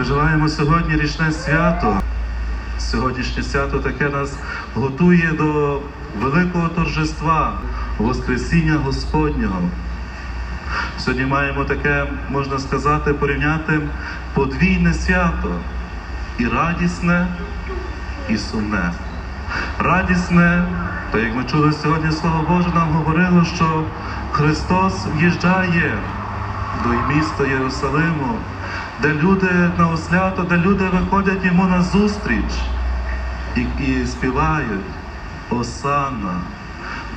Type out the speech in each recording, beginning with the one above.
Переживаємо сьогодні річне свято. Сьогоднішнє свято таке нас готує до великого торжества, Воскресіння Господнього. Сьогодні маємо таке, можна сказати, порівняти подвійне свято і радісне, і сумне. Радісне, то як ми чули сьогодні Слово Боже, нам говорило, що Христос в'їжджає до міста Єрусалиму, де люди на освято, де люди виходять йому на зустріч і, і співають Осанна,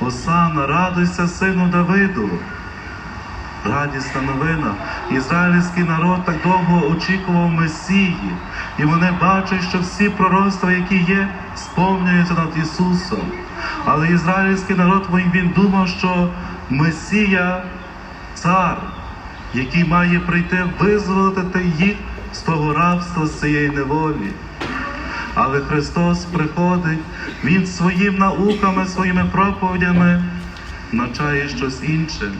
Осанна, радуйся, сину Давиду. Радісна новина. Ізраїльський народ так довго очікував Месії, і вони бачать, що всі пророцтва, які є, сповнюються над Ісусом. Але ізраїльський народ він думав, що Месія цар, який має прийти визволити їх з того рабства, з цієї неволі. Але Христос приходить, Він своїм науками, своїми проповідями навчає щось інше,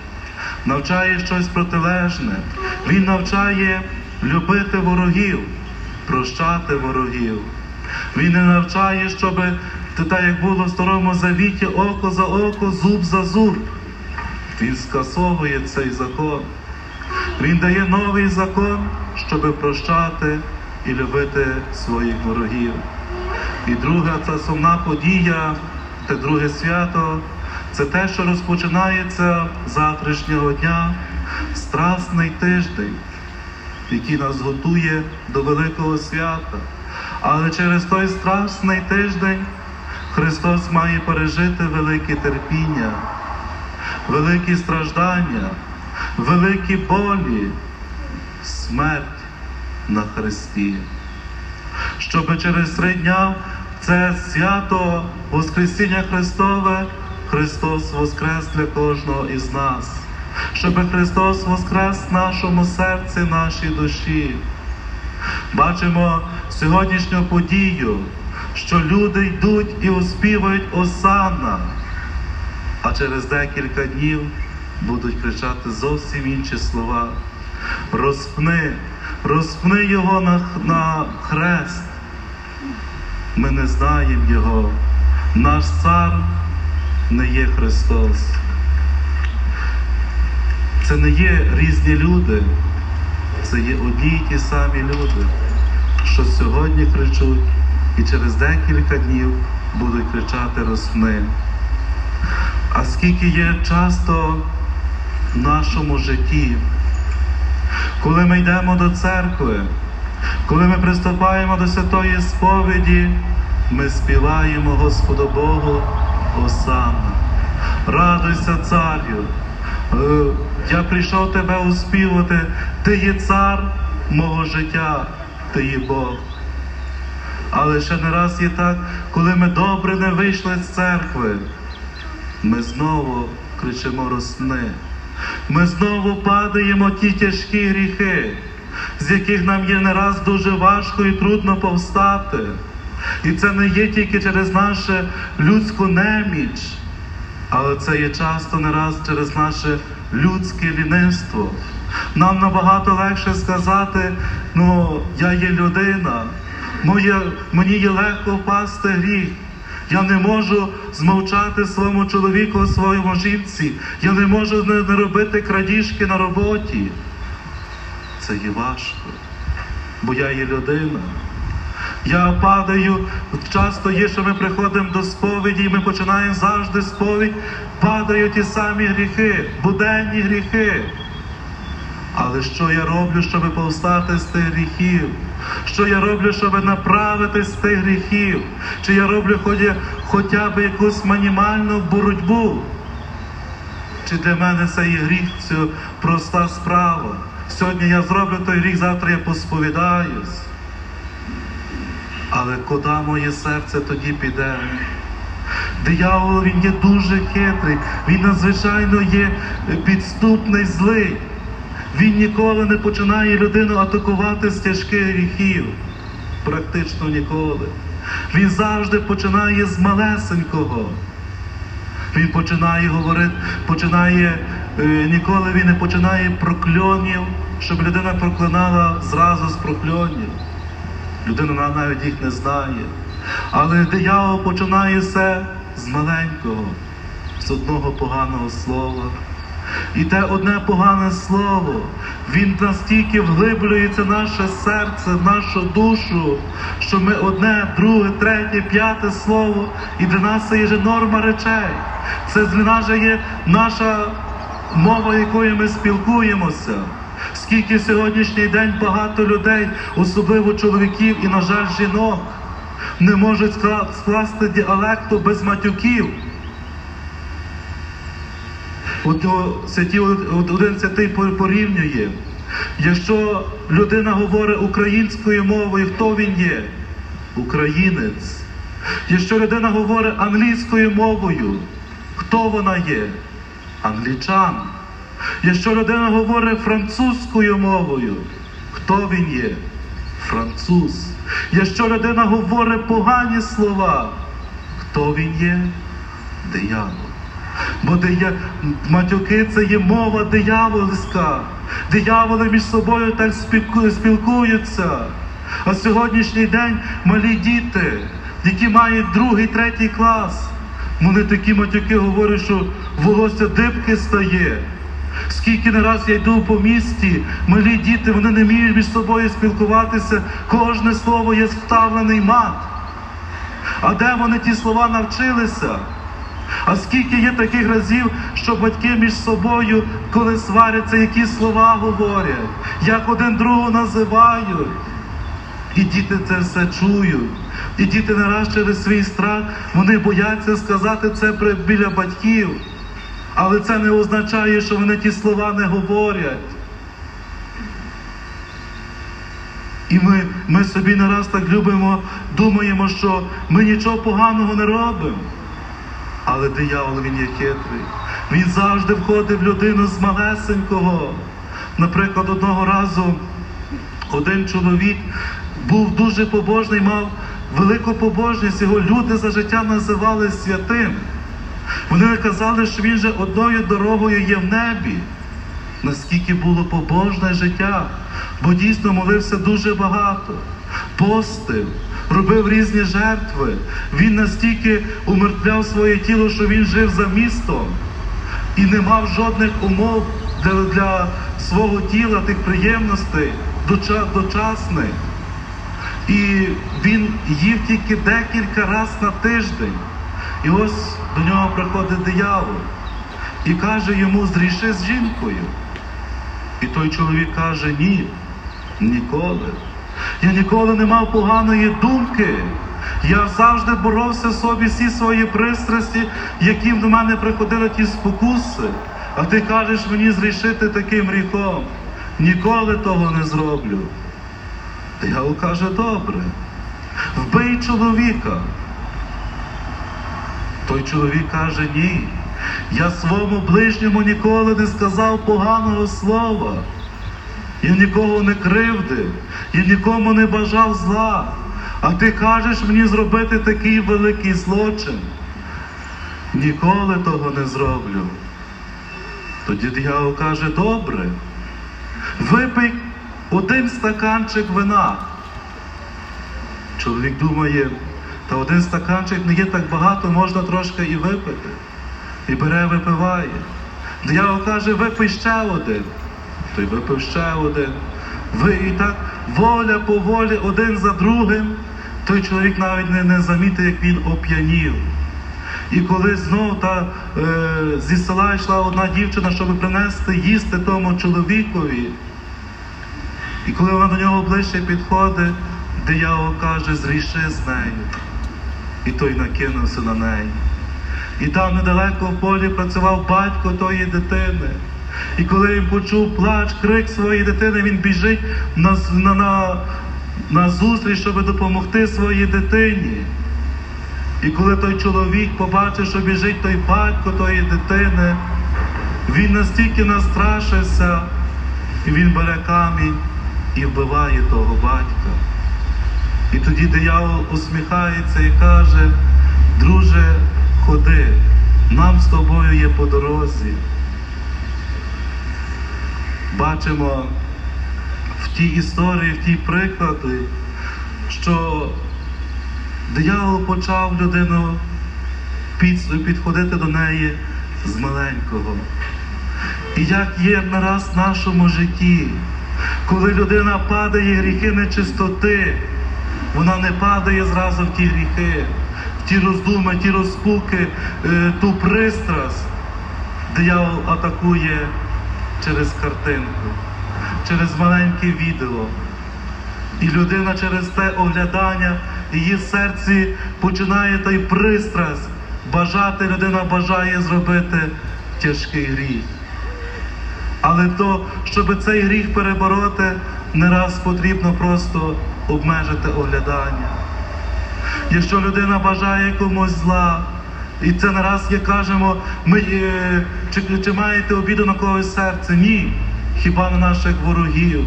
навчає щось протилежне. Він навчає любити ворогів, прощати ворогів. Він не навчає, щоб так як було в старому завіті, око за око, зуб за зуб. Він скасовує цей закон. Він дає новий закон, щоб прощати і любити своїх ворогів. І друга ця сумна подія, те друге свято, це те, що розпочинається завтрашнього дня, страсний тиждень, який нас готує до Великого свята. Але через той страсний тиждень Христос має пережити велике терпіння, великі страждання, великі болі, смерть на Христі. Щоб через три дня це свято Воскресіння Христове, Христос воскрес для кожного із нас, щоб Христос воскрес в нашому серці, нашій душі. Бачимо сьогоднішню подію, що люди йдуть і оспівають Осанна, а через декілька днів будуть кричати зовсім інші слова. Розпни, розпни його на, на хрест. Ми не знаємо Його. Наш цар не є Христос. Це не є різні люди, це є одні й ті самі люди, що сьогодні кричуть і через декілька днів будуть кричати розпни. А скільки є часто нашому житті, коли ми йдемо до церкви, коли ми приступаємо до святої сповіді, ми співаємо Господу Богу Осана. Радуйся, царю! Е, Я прийшов тебе успівати, ти є цар мого життя, ти є Бог. Але ще не раз є так, коли ми добре не вийшли з церкви, ми знову кричимо росни. Ми знову падаємо ті тяжкі гріхи, з яких нам є не раз дуже важко і трудно повстати. І це не є тільки через нашу людську неміч, але це є часто не раз через наше людське лінивство. Нам набагато легше сказати, ну, я є людина, моє, мені є легко впасти гріх. Я не можу змовчати своєму чоловіку, своєму жінці. Я не можу не, робити крадіжки на роботі. Це є важко, бо я є людина. Я падаю, часто є, що ми приходимо до сповіді, і ми починаємо завжди сповідь, падають ті самі гріхи, буденні гріхи. Але що я роблю, щоб повстати з тих гріхів? Що я роблю, щоб направитись з тих гріхів? Чи я роблю хоча б якусь мінімальну боротьбу? Чи для мене це є гріх, це проста справа? Сьогодні я зроблю той гріх, завтра я посповідаюсь. Але куди моє серце тоді піде? Диявол він є дуже хитрий, він надзвичайно є підступний, злий. Він ніколи не починає людину атакувати з тяжких гріхів. Практично ніколи. Він завжди починає з малесенького. Він починає говорити, починає, е, ніколи він не починає прокльонів, щоб людина проклинала зразу з прокльонів. Людина навіть їх не знає. Але диявол починає все з маленького, з одного поганого слова. І те одне погане слово, він настільки вглиблюється наше серце, нашу душу, що ми одне, друге, третє, п'яте слово, і для нас це є вже норма речей. Це для є наша мова, якою ми спілкуємося. Скільки сьогоднішній день багато людей, особливо чоловіків і, на жаль, жінок, не можуть скласти діалекту без матюків. От о, от один святий пор- порівнює. Якщо людина говорить українською мовою, хто він є? Українець. Якщо людина говорить англійською мовою, хто вона є? Англічан. Якщо людина говорить французькою мовою, хто він є? Француз. Якщо людина говорить погані слова, хто він є? Диявол. Бо дия... матюки це є мова диявольська. Дияволи між собою так спілкуються. А сьогоднішній день малі діти, які мають другий, третій клас, вони такі матюки говорять, що волосся дибки стає. Скільки не раз я йду по місті, малі діти, вони не вміють між собою спілкуватися, кожне слово є вставлений мат. А де вони ті слова навчилися? А скільки є таких разів, що батьки між собою, коли сваряться, які слова говорять, як один другого називають. І діти це все чують. І діти не раз через свій страх вони бояться сказати це біля батьків. Але це не означає, що вони ті слова не говорять. І ми, ми собі не раз так любимо, думаємо, що ми нічого поганого не робимо. Але диявол він є хитрий. Він завжди входить в людину з малесенького. Наприклад, одного разу один чоловік був дуже побожний, мав велику побожність, його люди за життя називали святим. Вони казали, що він же одною дорогою є в небі. Наскільки було побожне життя, бо дійсно молився дуже багато, постив, робив різні жертви. Він настільки умертвляв своє тіло, що він жив за містом і не мав жодних умов для, для свого тіла, тих приємностей доча- дочасних. І він їв тільки декілька разів на тиждень. І ось до нього приходить диявол і каже йому, зріши з жінкою. І той чоловік каже, ні, ніколи. Я ніколи не мав поганої думки. Я завжди боровся собі всі свої пристрасті, які до мене приходили ті спокуси. А ти кажеш мені зрішити таким гріхом. Ніколи того не зроблю. Диявол каже, добре, вбий чоловіка. Той чоловік каже, ні. Я своєму ближньому ніколи не сказав поганого слова. Я нікого не кривдив, я нікому не бажав зла. А ти кажеш мені зробити такий великий злочин. Ніколи того не зроблю. Тоді диявол каже, добре, випий один стаканчик вина. Чоловік думає, та один стаканчик не є так багато, можна трошки і випити. І бере, випиває. Диявол каже, випий ще один. Той випив ще один. Ви і так воля по волі один за другим. Той чоловік навіть не, не замітив, як він оп'янів. І коли знов та е, зі села йшла одна дівчина, щоб принести їсти тому чоловікові. І коли вона до нього ближче підходить, диявол каже, зріши з нею. І той накинувся на неї. І там недалеко в полі працював батько тої дитини. І коли він почув плач, крик своєї дитини, він біжить на, на, на, на зустріч, щоб допомогти своїй дитині. І коли той чоловік побачив, що біжить той батько тої дитини, він настільки настрашився, і він бере камінь і вбиває того батька. І тоді диявол усміхається і каже, друже, ходи, нам з тобою є по дорозі. Бачимо, в тій історії, в тій приклади, що диявол почав людину під, підходити до неї з маленького. І як є не раз в нашому житті, коли людина падає гріхи нечистоти, вона не падає зразу в ті гріхи, в ті роздуми, ті розпуки, е, ту пристрасть. Диявол атакує через картинку, через маленьке відео. І людина через те оглядання, її серці починає той пристрасть. Бажати людина бажає зробити тяжкий гріх. Але то, щоб цей гріх перебороти, не раз потрібно просто обмежити оглядання. Якщо людина бажає комусь зла, і це не раз як кажемо, ми, чи, чи маєте обіду на когось серце? Ні, хіба на наших ворогів.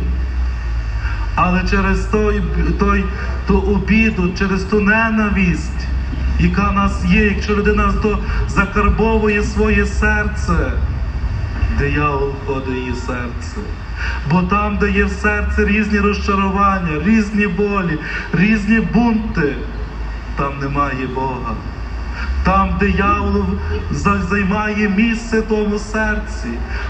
Але через той, той, ту обіду, через ту ненависть, яка в нас є, якщо людина то закарбовує своє серце, диявол входить її серце. Бо там, де є в серці різні розчарування, різні болі, різні бунти, там немає Бога. Там диявол за- займає місце тому серці,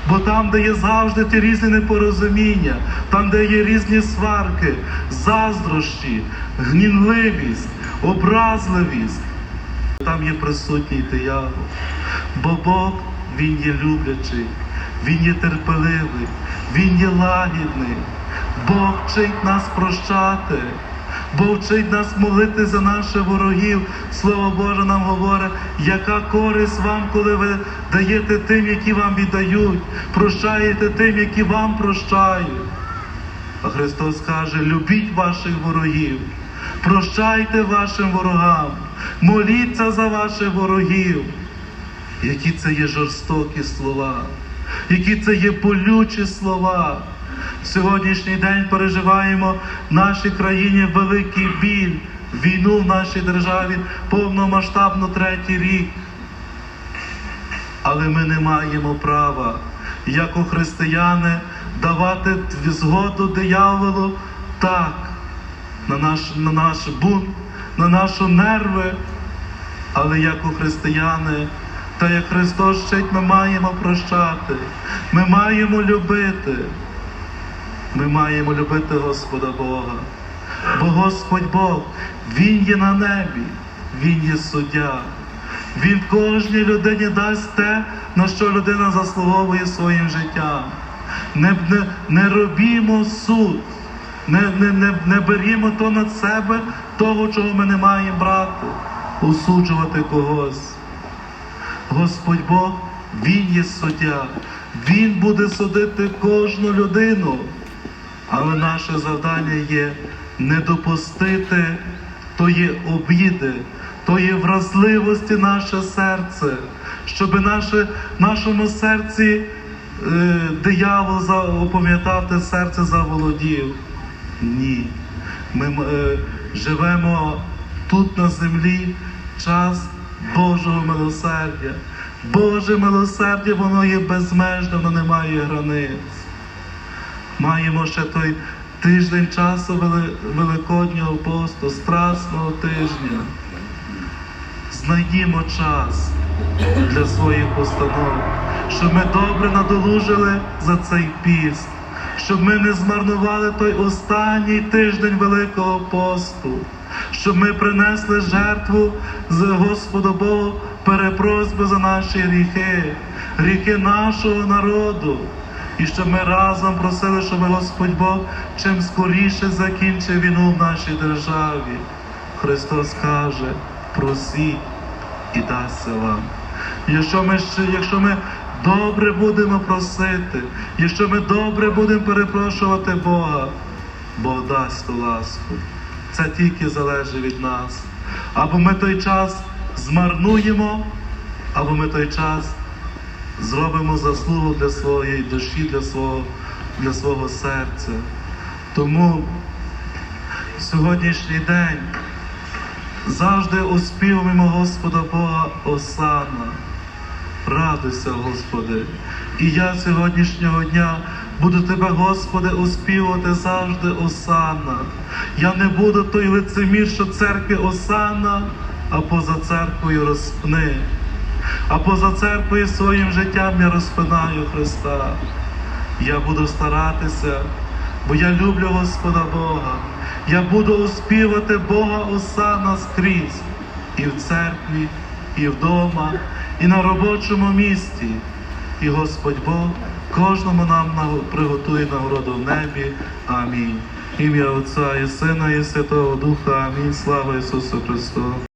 бо там, де є завжди ті різні непорозуміння, там, де є різні сварки, заздрощі, гнівливість, образливість, там є присутній диявол. Бо Бог, Він є люблячий, Він є терпеливий, Він є лагідний. Бог вчить нас прощати. Бог вчить нас молити за наших ворогів. Слово Боже нам говорить, яка користь вам, коли ви даєте тим, які вам віддають, прощаєте тим, які вам прощають. А Христос каже: любіть ваших ворогів, прощайте вашим ворогам, моліться за ваших ворогів. Які це є жорстокі слова, які це є болючі слова. Сьогоднішній день переживаємо в нашій країні великий біль, війну в нашій державі повномасштабно третій рік. Але ми не маємо права, як у християни, давати згоду дияволу так, на наш, на наш бунт, на наші нерви. Але як у християни, та як Христос вчить, ми маємо прощати, ми маємо любити. Ми маємо любити Господа Бога. Бо Господь Бог, Він є на небі, Він є суддя. Він кожній людині дасть те, на що людина заслуговує своїм життям. Не, не, не робімо суд, не, не, не, не берімо то над себе, того, чого ми не маємо брати, осуджувати когось. Господь Бог, Він є суддя, Він буде судити кожну людину. Але наше завдання є не допустити тої обіди, тої вразливості наше серце, щоб наше, нашому серці е, диявол опам'ятав серце заволодів. Ні. Ми е, живемо тут на землі час Божого милосердя. Боже милосердя, воно є безмежне, воно не має границь. Маємо ще той тиждень часу Великоднього посту, Страсного тижня. Знайдімо час для своїх постанов, щоб ми добре надолужили за цей піст, щоб ми не змарнували той останній тиждень Великого посту, щоб ми принесли жертву з Господу Богу перепросьби за наші гріхи, гріхи нашого народу. І щоб ми разом просили, щоб Господь Бог чим скоріше закінчив війну в нашій державі. Христос каже, просіть і дасться вам. Якщо ми, якщо ми добре будемо просити, якщо ми добре будемо перепрошувати Бога, Бог дасть ласку. Це тільки залежить від нас. Або ми той час змарнуємо, або ми той час зробимо заслугу для своєї душі, для свого, для свого серця. Тому сьогоднішній день завжди оспівуємо Господа Бога Осана. Радуйся, Господи. І я сьогоднішнього дня Буду тебе, Господи, оспівувати завжди Осанна. Я не буду той лицемір, що церкві Осанна, а поза церквою розпни. А поза церквою своїм життям я розпинаю Христа. Я буду старатися, бо я люблю Господа Бога. Я буду оспівати Бога Осана скрізь, і в церкві, і вдома, і на робочому місці. І Господь Бог кожному нам приготує нагороду в небі. Амінь. Ім'я Отця і Сина, і Святого Духа. Амінь. Слава Ісусу Христу.